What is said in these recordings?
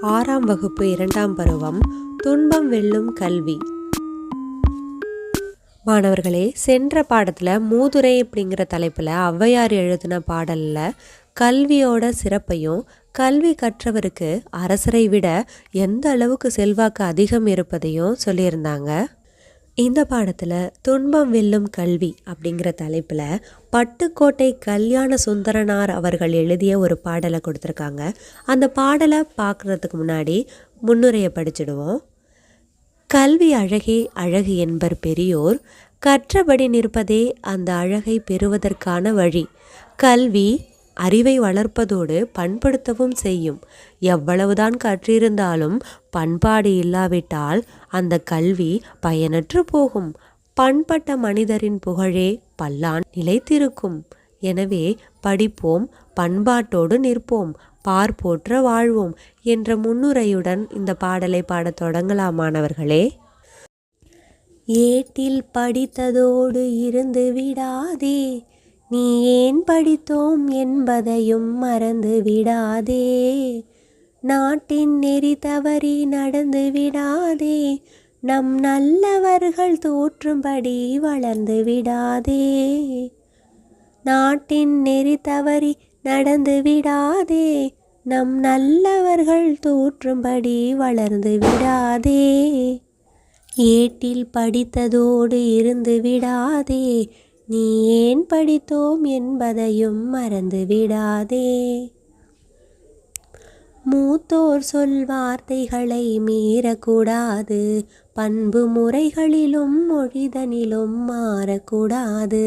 ஆறாம் வகுப்பு இரண்டாம் பருவம் துன்பம் வெல்லும் கல்வி. மாணவர்களே சென்ற பாடத்தில் மூதுரை அப்படிங்கிற தலைப்பில் ஔவையார் எழுதின பாடலில் கல்வியோட சிறப்பையும் கல்வி கற்றவருக்கு அரசரை விட எந்த அளவுக்கு செல்வாக்கு அதிகம் இருப்பதையும் சொல்லியிருந்தாங்க. இந்த பாடத்தில் துன்பம் வெல்லும் கல்வி அப்படிங்கிற தலைப்பில் பட்டுக்கோட்டை கல்யாண சுந்தரனார் அவர்கள் எழுதிய ஒரு பாடலை கொடுத்துருக்காங்க. அந்த பாடலை பார்க்குறதுக்கு முன்னாடி முன்னுரையை படிச்சிடுவோம். கல்வி அழகே அழகு என்பர் பெரியோர் கற்றபடி நிற்பதே அந்த அழகை பெறுவதற்கான வழி. கல்வி அறிவை வளர்ப்பதோடு பண்படுத்தவும் செய்யும். எவ்வளவுதான் கற்றிருந்தாலும் பண்பாடு இல்லாவிட்டால் அந்த கல்வி பயனற்று போகும். பண்பட்ட மனிதரின் புகழே பல்லான் நிலைத்திருக்கும். எனவே படிப்போம் பண்பாட்டோடு நிற்போம் பார் போற்ற வாழ்வோம் என்ற முன்னுரையுடன் இந்த பாடலை பாடத் தொடங்கலாம் மாணவர்களே. ஏட்டில் படித்ததோடு இருந்து விடாதே நீ ஏன் படித்தோம் என்பதையும் மறந்து விடாதே நாட்டின் நெறி தவறி நடந்து விடாதே. நம் நல்லவர்கள் தோற்றும்படி வளர்ந்து விடாதே. நாட்டின் நெறி தவறி நடந்து விடாதே. நம் நல்லவர்கள் தோற்றும்படி வளர்ந்து விடாதே. ஏட்டில் படித்ததோடு இருந்து விடாதே. நீ ஏன் படித்தோம் என்பதையும் மறந்து விடாதே மூத்தோர் சொல் வார்த்தைகளை மீறக்கூடாது பண்பு முறைகளிலும் மொழிதனிலும் மாறக்கூடாது.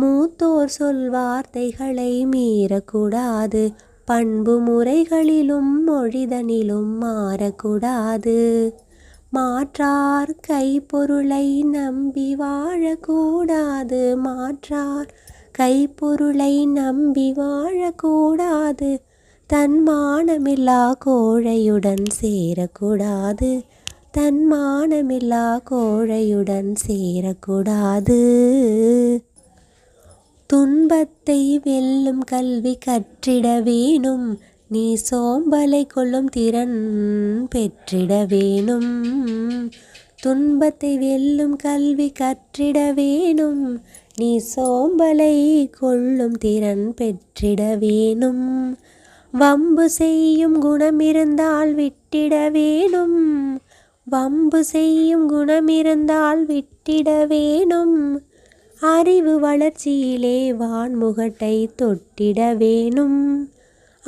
மூத்தோர் சொல் வார்த்தைகளை மீறக்கூடாது பண்பு முறைகளிலும் மொழிதனிலும் மாறக்கூடாது. மாற்றார் கைப்பொருளை நம்பி வாழக்கூடாது. மாற்றார் கைப்பொருளை நம்பி வாழக்கூடாது. தன் மானமில்லா கோழையுடன் சேரக்கூடாது. தன் மானமில்லா கோழையுடன் சேரக்கூடாது. துன்பத்தை வெல்லும் கல்வி கற்றிட வேணும். நீ சோம்பலை கொள்ளும் திறன் பெற்றிட வேணும். துன்பத்தை வெல்லும் கல்வி கற்றிட வேணும். நீ சோம்பலை கொள்ளும் திறன் பெற்றிட வேணும். வம்பு செய்யும் குணமிருந்தால் விட்டிட வேணும். வம்பு செய்யும் குணமிருந்தால் விட்டிட வேணும். அறிவு வளர்ச்சியிலே வான்முகட்டை தொட்டிட வேணும்.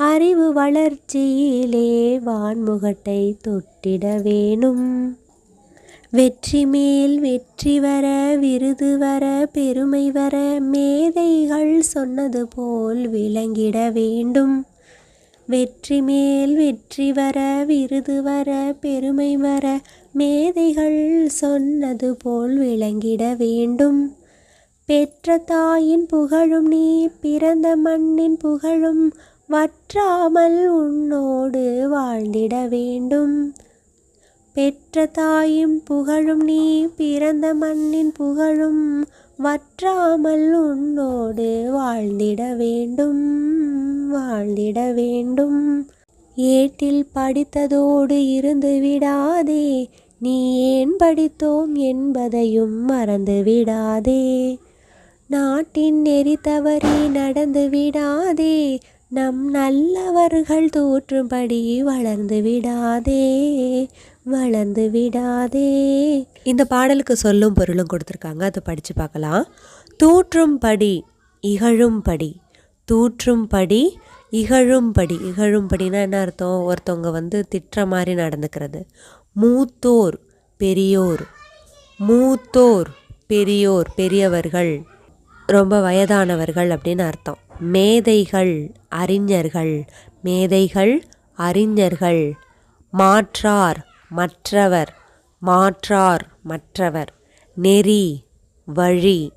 அறிவு வளர்ச்சியிலே வான்முகட்டை தொட்டிட வேணும். வெற்றி மேல் வெற்றி வர விருது வர பெருமை வர மேதைகள் சொன்னது போல் விளங்கிட வேண்டும். வெற்றி மேல் வெற்றி வர விருது வர பெருமை வர மேதைகள் சொன்னது போல் விளங்கிட வேண்டும். பெற்ற தாயின் புகழும் நீ பிறந்த மண்ணின் புகழும் வற்றாமல் உன்னோடு வாழ்ந்திட வேண்டும். பெற்ற தாயும் புகழும் நீ பிறந்த மண்ணின் புகழும் வற்றாமல் உன்னோடு வாழ்ந்திட வேண்டும். வாழ்ந்திட வேண்டும். ஏட்டில் படித்ததோடு இருந்து விடாதே. நீ ஏன் படித்தோம் என்பதையும் மறந்து விடாதே. நாட்டின் நெறி தவறி நடந்து விடாதே. நம் நல்லவர்கள் தோற்றும்படி வளர்ந்து விடாதே வளர்ந்து விடாதே. இந்த பாடலுக்கு சொல்லும் பொருளும் கொடுத்துருக்காங்க. அதை படித்து பார்க்கலாம். தூற்றும்படி இகழும்படி. தூற்றும்படி இகழும்படி. இகழும்படினா என்ன அர்த்தம்? ஒருத்தவங்க வந்து திட்டுற மாதிரி நடந்துக்கிறது. மூத்தோர் பெரியோர். மூத்தோர் பெரியோர் பெரியவர்கள். ரொம்ப வயதானவர்கள் அப்படின்னு அர்த்தம். மேதைகள் அறிஞர்கள் மேதைகள் அறிஞர்கள். மாற்றார் மற்றவர் மாற்றார் மற்றவர். நெறி வழி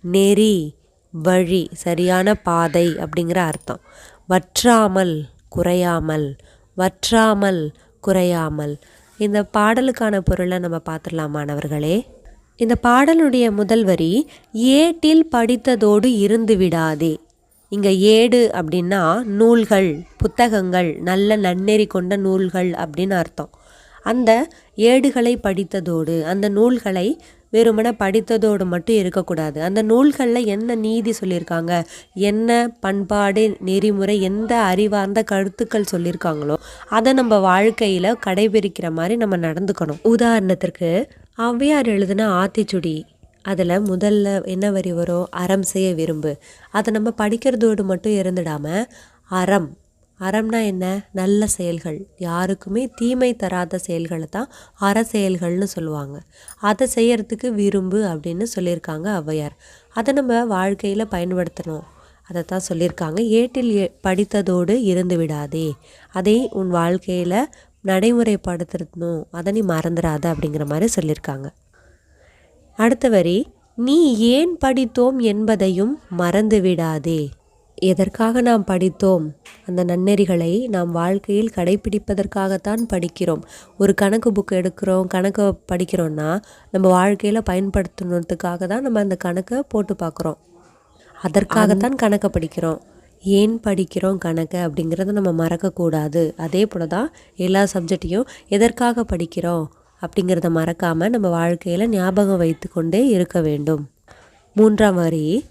நெறி வழி. சரியான பாதை அப்படிங்கிற அர்த்தம். வற்றாமல் குறையாமல் வற்றாமல் குறையாமல். இந்த பாடலுக்கான பொருளை நம்ம பார்த்துடலாம் மாணவர்களே. இந்த பாடலுடைய முதல் வரி ஏட்டில் படித்ததோடு இருந்து விடாதே. இங்கே ஏடு அப்படின்னா நூல்கள் புத்தகங்கள் நல்ல நன்னெறி கொண்ட நூல்கள் அப்படின்னு அர்த்தம். அந்த ஏடுகளை படித்ததோடு அந்த நூல்களை வெறுமனே படித்ததோடு மட்டும் இருக்கக்கூடாது. அந்த நூல்களில் என்ன நீதி சொல்லியிருக்காங்க? என்ன பண்பாடு நெறிமுறை எந்த அறிவார்ந்த கருத்துக்கள் சொல்லியிருக்காங்களோ அதை நம்ம வாழ்க்கையில் கடைபிடிக்கிற மாதிரி நம்ம நடந்துக்கணும். உதாரணத்திற்கு ஔவையார் எழுதின ஆத்திச்சுடி அதில் முதல்ல என்ன வரி வரும்? அறம் செய்ய விரும்பு. அதை நம்ம படிக்கிறதோடு மட்டும் இருந்துடாமல் அறம். அறம்னா என்ன? நல்ல செயல்கள். யாருக்குமே தீமை தராத செயல்களை தான் அற செயல்கள்னு சொல்லுவாங்க. அதை செய்யறதுக்கு விரும்பு அப்படின்னு சொல்லியிருக்காங்க ஔவையார். அதை நம்ம வாழ்க்கையில் பயன்படுத்தணும். அதை தான் சொல்லியிருக்காங்க. ஏட்டில் ஏ படித்ததோடு இருந்து விடாதே. அதை உன் வாழ்க்கையில் நடைமுறைப்படுத்தணும். அதை நீ மறந்துடாத அப்படிங்கிற மாதிரி சொல்லியிருக்காங்க. அடுத்த வரி நீ ஏன் படித்தோம் என்பதையும் மறந்து விடாதே எதற்காக நாம் படித்தோம்? அந்த நன்னெறிகளை நாம் வாழ்க்கையில் கடைபிடிப்பதற்காகத்தான் படிக்கிறோம். ஒரு கணக்கு புக் எடுக்கிறோம் கணக்கை படிக்கிறோன்னா நம்ம வாழ்க்கையில் பயன்படுத்தணுன்றதுக்காக தான் நம்ம அந்த கணக்கை போட்டு பார்க்குறோம். அதற்காகத்தான் கணக்கை படிக்கிறோம். ஏன் படிக்கிறோம் கணக்கு அப்படிங்கிறத நம்ம மறக்கக்கூடாது. அதே போல் தான் எல்லா சப்ஜெக்டையும் எதற்காக படிக்கிறோம்? அப்படிங்கிறத மறக்காமல் நம்ம வாழ்க்கையில் ஞாபகம் வைத்து கொண்டே இருக்க வேண்டும். மூன்றாம் வரி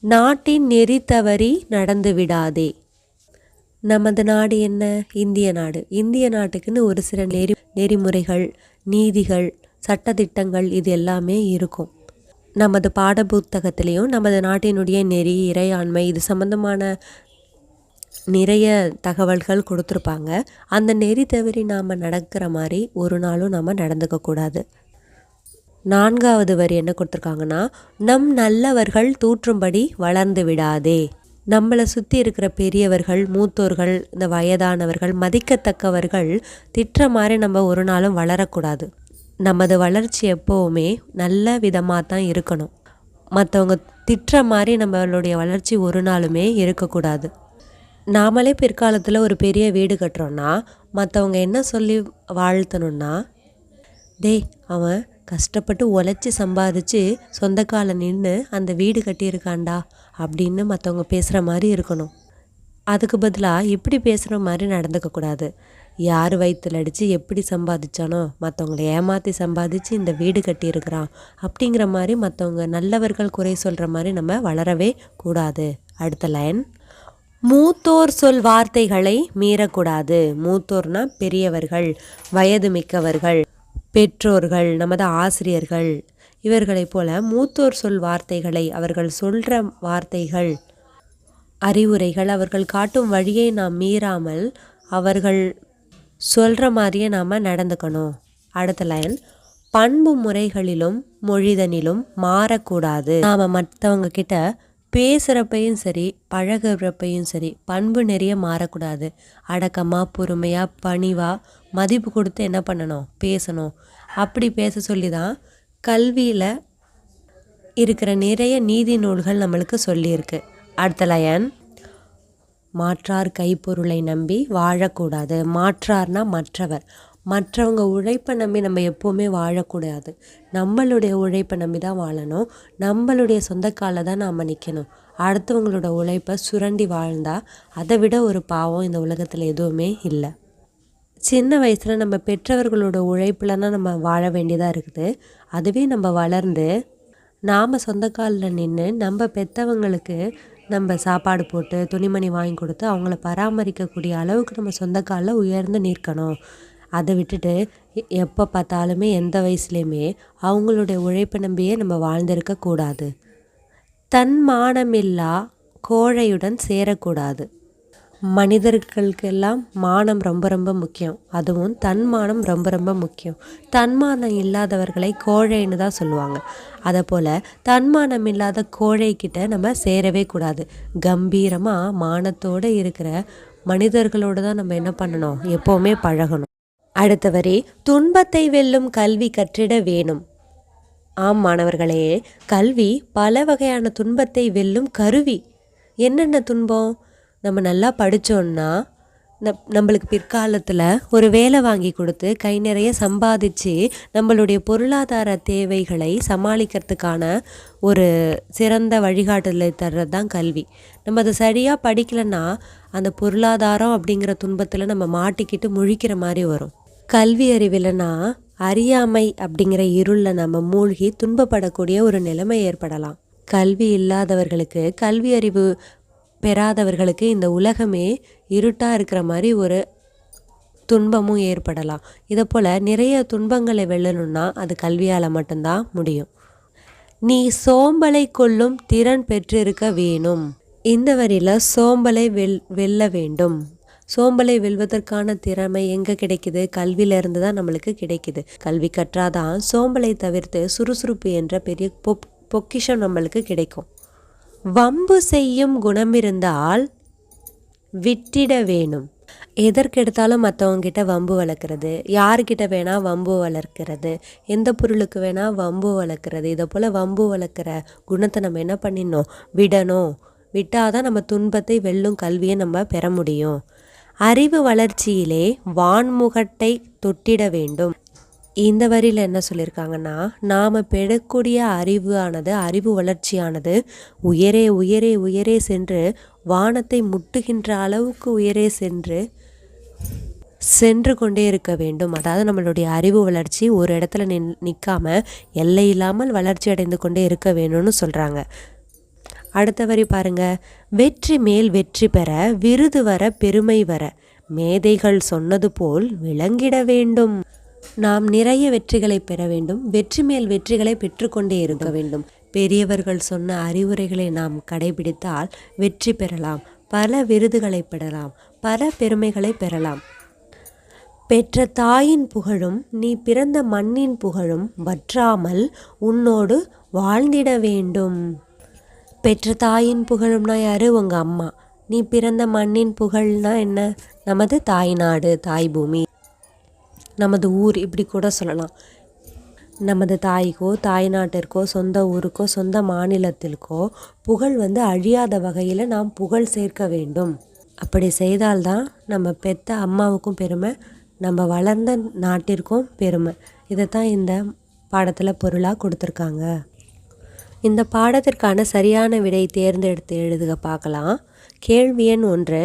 நாட்டின் நெறி தவறி நடந்து விடாதே. நமது நாடு என்ன? இந்திய நாடு. இந்திய நாட்டுக்குன்னு ஒரு சில நெறி நெறிமுறைகள் நீதிகள் சட்டத்திட்டங்கள் இது எல்லாமே இருக்கும். நமது பாட புத்தகத்திலையும் நமது நாட்டினுடைய நெறி இறையாண்மை இது சம்மந்தமான நிறைய தகவல்கள் கொடுத்துருப்பாங்க. அந்த நெறி தவறி நாம் நடக்கிற மாதிரி ஒரு நாளும் நாம் நடந்துக்கக்கூடாது நான்காவது வரி என்ன கொடுத்துருக்காங்கன்னா நம் நல்லவர்கள் தூற்றும்படி வளர்ந்து விடாதே. நம்மளை சுற்றி இருக்கிற பெரியவர்கள் மூத்தோர்கள் இந்த வயதானவர்கள் மதிக்கத்தக்கவர்கள் திட்டுற மாதிரி நம்ம ஒரு நாளும் வளரக்கூடாது. நமது வளர்ச்சி எப்போவுமே நல்ல விதமாக தான் இருக்கணும். மற்றவங்க திட்டுற மாதிரி நம்மளுடைய வளர்ச்சி ஒரு நாளுமே இருக்கக்கூடாது. நாமளே பிற்காலத்தில் ஒரு பெரிய வீடு கட்டுறோன்னா மற்றவங்க என்ன சொல்லி வாழ்த்தணுன்னா டேய் அவன் கஷ்டப்பட்டு உழைச்சி சம்பாதிச்சு சொந்த கால நின்று அந்த வீடு கட்டியிருக்கான்டா அப்படின்னு மற்றவங்க பேசுகிற மாதிரி இருக்கணும். அதுக்கு பதிலாக இப்படி பேசுகிற மாதிரி நடந்துக்கக்கூடாது யார் வயிற்றுல அடித்து எப்படி சம்பாதிச்சானோ மற்றவங்கள ஏமாற்றி சம்பாதிச்சு இந்த வீடு கட்டியிருக்கிறான் அப்படிங்கிற மாதிரி மற்றவங்க நல்லவர்கள் குறை சொல்கிற மாதிரி நம்ம வளரவே கூடாது. அடுத்த லைன். மூத்தோர் சொல் வார்த்தைகளை மீறக்கூடாது. மூத்தோர்னா பெரியவர்கள் வயது மிக்கவர்கள் பெற்றோர்கள் நமது ஆசிரியர்கள். இவர்களைப் போல மூத்தோர் சொல் வார்த்தைகளை அவர்கள் சொல்கிற வார்த்தைகள் அறிவுரைகள் அவர்கள் காட்டும் வழியை நாம் மீறாமல் அவர்கள் சொல்கிற மாதிரியே நாம் நடந்துக்கணும். அடுத்த லைன். பண்பு முறைகளிலும் மொழிதனிலும் மாறக்கூடாது. நாம் மற்றவங்க கிட்ட பேசுகிறப்பையும் சரி பழகுறப்பையும் சரி பண்பு நிறைய மாறக்கூடாது. அடக்கமாக பொறுமையாக பணிவாக மதிப்பு கொடுத்து என்ன பண்ணணும்? பேசணும். அப்படி பேச சொல்லி தான் கல்வியில் இருக்கிற நிறைய நீதி நூல்கள் நம்மளுக்கு சொல்லியிருக்கு. அடுத்த லயன் மாற்றார் கைப்பொருளை நம்பி வாழக்கூடாது. மாற்றார்னா மற்றவர். மற்றவங்க உழைப்பை நம்பி நம்ம எப்போவுமே வாழக்கூடாது. நம்மளுடைய உழைப்பை நம்பி தான் வாழணும். நம்மளுடைய சொந்த காலில் தான் நாம் நிற்கணும் அடுத்தவங்களோட உழைப்பை சுரண்டி வாழ்ந்தால் அதை விட ஒரு பாவம் இந்த உலகத்தில் எதுவுமே இல்லை. சின்ன வயசில் நம்ம பெற்றவர்களோட உழைப்பில் நம்ம வாழ வேண்டியதாக இருக்குது. அதுவே நம்ம வளர்ந்து நாம் சொந்த காலில் நின்று நம்ம பெற்றவங்களுக்கு நம்ம சாப்பாடு போட்டு துணிமணி வாங்கி கொடுத்து அவங்கள பராமரிக்கக்கூடிய அளவுக்கு நம்ம சொந்த காலில் உயர்ந்து நிற்கணும். அதை விட்டுட்டு எப்போ பார்த்தாலுமே எந்த வயசுலேயுமே அவங்களுடைய உழைப்பை நம்பியே நம்ம வாழ்ந்திருக்கக்கூடாது தன் மானமில்லா கோழையுடன் சேரக்கூடாது. மனிதர்களுக்கெல்லாம் மானம் ரொம்ப ரொம்ப முக்கியம். அதுவும் தன்மானம் ரொம்ப ரொம்ப முக்கியம். தன்மானம் இல்லாதவர்களை கோழைன்னு தான் சொல்லுவாங்க. அதை போல் தன்மானம் இல்லாத கோழைக்கிட்ட நம்ம சேரவே கூடாது. கம்பீரமாக மானத்தோடு இருக்கிற மனிதர்களோடு தான் நம்ம என்ன பண்ணணும்? எப்போவுமே பழகணும். அடுத்த வரி துன்பத்தை வெல்லும் கல்வி கற்றிட வேணும். ஆம் மாணவர்களே கல்வி பல வகையான துன்பத்தை வெல்லும் கருவி. என்னென்ன துன்பம்? நம்ம நல்லா படித்தோன்னா நம் நம்மளுக்கு பிற்காலத்தில் ஒரு வேலை வாங்கி கொடுத்து கை நிறைய சம்பாதிச்சு நம்மளுடைய பொருளாதார தேவைகளை சமாளிக்கிறதுக்கான ஒரு சிறந்த வழிகாட்டுதலை தர்றது தான் கல்வி. நம்ம அதை சரியாக படிக்கலைன்னா அந்த பொருளாதாரம் அப்படிங்கிற துன்பத்தில் நம்ம மாட்டிக்கிட்டு முழிக்கிற மாதிரி வரும். கல்வி அறிவில்னா அறியாமை அப்படிங்கிற இருளில் நம்ம மூழ்கி துன்பப்படக்கூடிய ஒரு நிலைமை ஏற்படலாம். கல்வி இல்லாதவர்களுக்கு கல்வி அறிவு பெறாதவர்களுக்கு இந்த உலகமே இருட்டாக இருக்கிற மாதிரி ஒரு துன்பமும் ஏற்படலாம். இதை போல் நிறைய துன்பங்களை வெல்லணும்னா அது கல்வியால் மட்டும்தான் முடியும். நீ சோம்பலை கொள்ளும் திறன் பெற்றிருக்க வேணும். இந்த வரியில் சோம்பலை வெல் வெல்ல வேண்டும். சோம்பலை வெல்வதற்கான திறமை எங்கே கிடைக்குது? கல்வியிலேருந்து தான் நம்மளுக்கு கிடைக்குது. கல்வி கற்றாதான் சோம்பலை தவிர்த்து சுறுசுறுப்பு என்ற பெரிய பொப் பொக்கிஷம் நம்மளுக்கு கிடைக்கும். வம்பு செய்யும் குணம் இருந்தால் விட்டிட வேணும். எதற்கெடுத்தாலும் மற்றவங்கிட்ட வம்பு வளர்க்குறது. யாருக்கிட்ட வேணால் வம்பு வளர்க்கிறது. எந்த பொருளுக்கு வேணால் வம்பு வளர்க்குறது. இதை போல் வம்பு வளர்க்குற குணத்தை நம்ம என்ன பண்ணிடணும்? விடணும். விட்டால் தான் நம்ம துன்பத்தை வெல்லும் கல்வியை நம்ம பெற முடியும். அறிவு வளர்ச்சியிலே வான்முகட்டை தொட்டிட வேண்டும். இந்த வரியில் என்ன சொல்லியிருக்காங்கன்னா நாம் பெறக்கூடிய அறிவானது அறிவு வளர்ச்சியானது உயரே உயரே உயரே சென்று வானத்தை முட்டுகின்ற அளவுக்கு உயரே சென்று சென்று கொண்டே இருக்க வேண்டும். அதாவது நம்மளுடைய அறிவு வளர்ச்சி ஒரு இடத்துல நின் நிற்காம எல்லை இல்லாமல் வளர்ச்சி அடைந்து கொண்டே இருக்க வேணும்னு சொல்கிறாங்க அடுத்த வரி பாருங்க. வெற்றி மேல் வெற்றி பெற விருது வர பெருமை வர மேதைகள் சொன்னது போல் விளங்கிட வேண்டும். நாம் நிறைய வெற்றிகளை பெற வேண்டும். வெற்றி மேல் வெற்றிகளை பெற்றுக்கொண்டே இருக்க வேண்டும். பெரியவர்கள் சொன்ன அறிவுரைகளை நாம் கடைபிடித்தால் வெற்றி பெறலாம். பல விருதுகளை பெறலாம். பல பெருமைகளை பெறலாம். பெற்ற தாயின் புகழும் நீ பிறந்த மண்ணின் புகழும் வற்றாமல் உன்னோடு வாழ்ந்திட வேண்டும். பெற்ற தாயின் புகழும்னா யார்? உங்கள் அம்மா. நீ பிறந்த மண்ணின் புகழ்னா என்ன? நமது தாய்நாடு தாய் பூமி நமது ஊர் இப்படி கூட சொல்லலாம். நமது தாய்க்கோ தாய் நாட்டிற்கோ சொந்த ஊருக்கோ சொந்த மாநிலத்திற்கோ புகழ் வந்து அழியாத வகையில் நாம் புகழ் சேர்க்க வேண்டும். அப்படி செய்தால்தான் நம்ம பெத்த அம்மாவுக்கும் பெருமை நம்ம வளர்ந்த நாட்டிற்கும் பெருமை. இதை தான் இந்த பாடத்தில் பொருளாக கொடுத்துருக்காங்க. இந்த பாடத்திற்கான சரியான விடை தேர்ந்தெடுத்து எழுதுக பார்க்கலாம். கேள்வி எண் ஒன்று.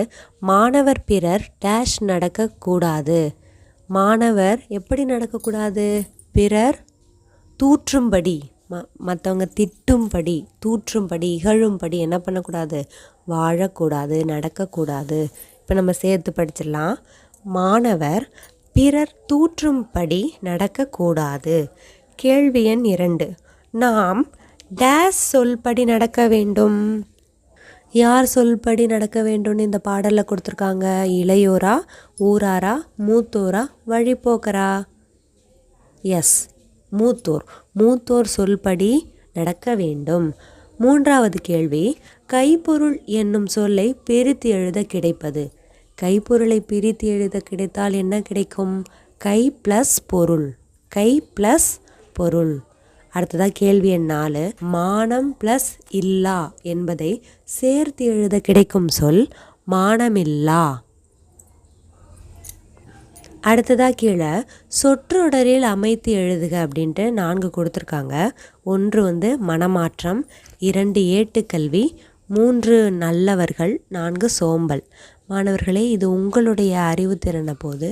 மாணவர் பிறர் டேஷ் நடக்கக்கூடாது மாணவர் எப்படி நடக்கக்கூடாது பிறர் தூற்றும்படி ம மற்றவங்க திட்டும்படி தூற்றும்படி இகழும்படி என்ன பண்ணக்கூடாது? வாழக்கூடாது நடக்கக்கூடாது. இப்போ நம்ம சேர்த்து படிச்சிடலாம். மாணவர் பிறர் தூற்றும்படி நடக்கக்கூடாது கேள்வி எண் இரண்டு. நாம் டேஸ் சொல்படி நடக்க வேண்டும். யார் சொல்படி நடக்க வேண்டும்னு இந்த பாடலில் கொடுத்துருக்காங்க? இளையோரா ஊராரா மூத்தோரா வழிபோக்கரா எஸ் மூத்தோர். மூத்தோர் சொல்படி நடக்க வேண்டும். மூன்றாவது கேள்வி கைப்பொருள் என்னும் சொல்லை பிரித்து எழுத கிடைப்பது. கைப்பொருளை பிரித்து எழுத கிடைத்தால் என்ன கிடைக்கும்? கை ப்ளஸ் பொருள். கை ப்ளஸ் பொருள். அடுத்ததாக கேள்வி எண் நாலு. மானம் ப்ளஸ் இல்லா என்பதை சேர்த்து எழுத கிடைக்கும் சொல் மானமில்லா அடுத்ததாக கீழே சொற்றொடரில் அமைத்து எழுதுக அப்படின்ட்டு நான்கு கொடுத்துருக்காங்க. ஒன்று வந்து மனமாற்றம் இரண்டு ஏட்டுக்கல்வி மூன்று நல்லவர்கள் நான்கு சோம்பல். மாணவர்களே இது உங்களுடைய அறிவுத்திறனை போது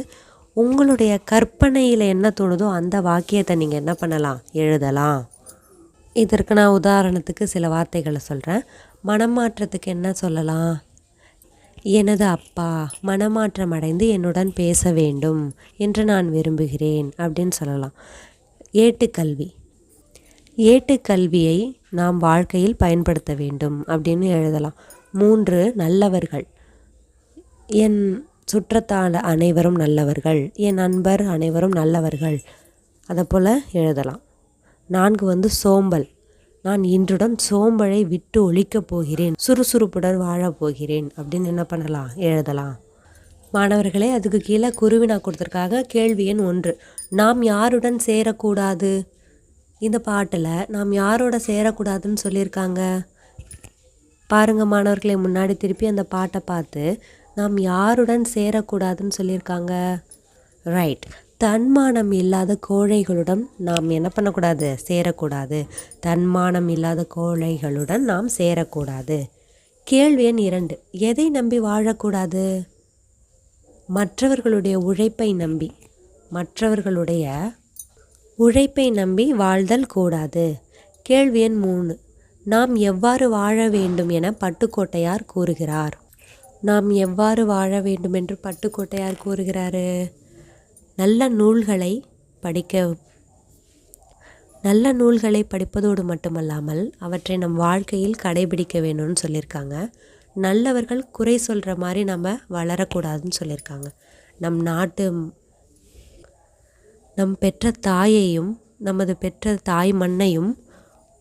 உங்களுடைய கற்பனையில் என்ன தோணுதோ அந்த வாக்கியத்தை நீங்கள் என்ன பண்ணலாம்? எழுதலாம். இதற்கு நான் உதாரணத்துக்கு சில வார்த்தைகளை சொல்கிறேன் மனமாற்றத்துக்கு என்ன சொல்லலாம்? எனது அப்பா மனமாற்றம் அடைந்து என்னுடன் பேச வேண்டும் என்று நான் விரும்புகிறேன் அப்படின்னு சொல்லலாம். ஏட்டுக்கல்வி. ஏட்டுக்கல்வியை நாம் வாழ்க்கையில் பயன்படுத்த வேண்டும் அப்படின்னு எழுதலாம். மூன்று நல்லவர்கள். என் சுற்றத்தால் அனைவரும் நல்லவர்கள் என் நண்பர் அனைவரும் நல்லவர்கள். அதை போல் எழுதலாம். நான்கு வந்து சோம்பல். நான் இன்றுடன் சோம்பலை விட்டு ஒழிக்கப் போகிறேன் சுறுசுறுப்புடன் வாழப் போகிறேன் அப்படின்னு என்ன பண்ணலாம்? எழுதலாம். மாணவர்களே அதுக்கு கீழே குருவினா கொடுத்துருக்காங்க கேள்வி எண் ஒன்று. நாம் யாருடன் சேரக்கூடாது? இந்த பாட்டில் நாம் யாரோட சேரக்கூடாதுன்னு சொல்லியிருக்காங்க? பாருங்கள் மாணவர்களே முன்னாடி திருப்பி அந்த பாட்டை பார்த்து நாம் யாருடன் சேரக்கூடாதுன்னு சொல்லியிருக்காங்க. ரைட் தன்மானம் இல்லாத கோழைகளுடன் நாம் என்ன பண்ணக்கூடாது? சேரக்கூடாது. தன்மானம் இல்லாத கோழைகளுடன் நாம் சேரக்கூடாது. கேள்வி எண் இரண்டு. எதை நம்பி வாழக்கூடாது? மற்றவர்களுடைய உழைப்பை நம்பி. மற்றவர்களுடைய உழைப்பை நம்பி வாழ்தல் கூடாது. கேள்வி எண் மூணு. நாம் எவ்வாறு வாழ வேண்டும் என பட்டுக்கோட்டையார் கூறுகிறார். நாம் எவ்வாறு வாழ வேண்டும் என்று பட்டுக்கோட்டையார் கூறுகிறாரு. நல்ல நூல்களை படிக்க நல்ல நூல்களை படிப்பதோடு மட்டுமல்லாமல் அவற்றை நம் வாழ்க்கையில் கடைபிடிக்க வேணும்னு சொல்லியிருக்காங்க. நல்லவர்கள் குறை சொல்கிற மாதிரி நம்ம வளரக்கூடாதுன்னு சொல்லியிருக்காங்க. நம் நாட்டு நம் பெற்ற தாயையும் நமது பெற்ற தாய் மண்ணையும்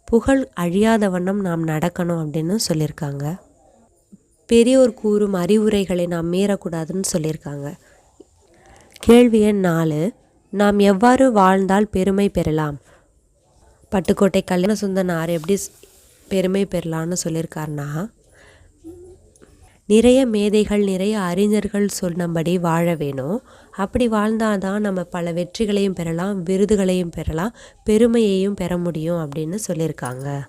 புகழ் அழியாத வண்ணம் நாம் நடக்கணும் அப்படின்னு சொல்லியிருக்காங்க. பெரியோர் கூறும் அறிவுரைகளை நாம் மீறக்கூடாதுன்னு சொல்லியிருக்காங்க. கேள்வி எண் நாலு நாம் எவ்வாறு வாழ்ந்தால் பெருமை பெறலாம்? பட்டுக்கோட்டை கல்யாண சுந்தனார் எப்படி பெருமை பெறலான்னு சொல்லியிருக்காருன்னா நிறைய மேதைகள் நிறைய அறிஞர்கள் சொன்னபடி வாழ வேணும். அப்படி வாழ்ந்தாதான் நம்ம பல வெற்றிகளையும் பெறலாம் விருதுகளையும் பெறலாம் பெருமையையும் பெற முடியும் அப்படின்னு சொல்லியிருக்காங்க.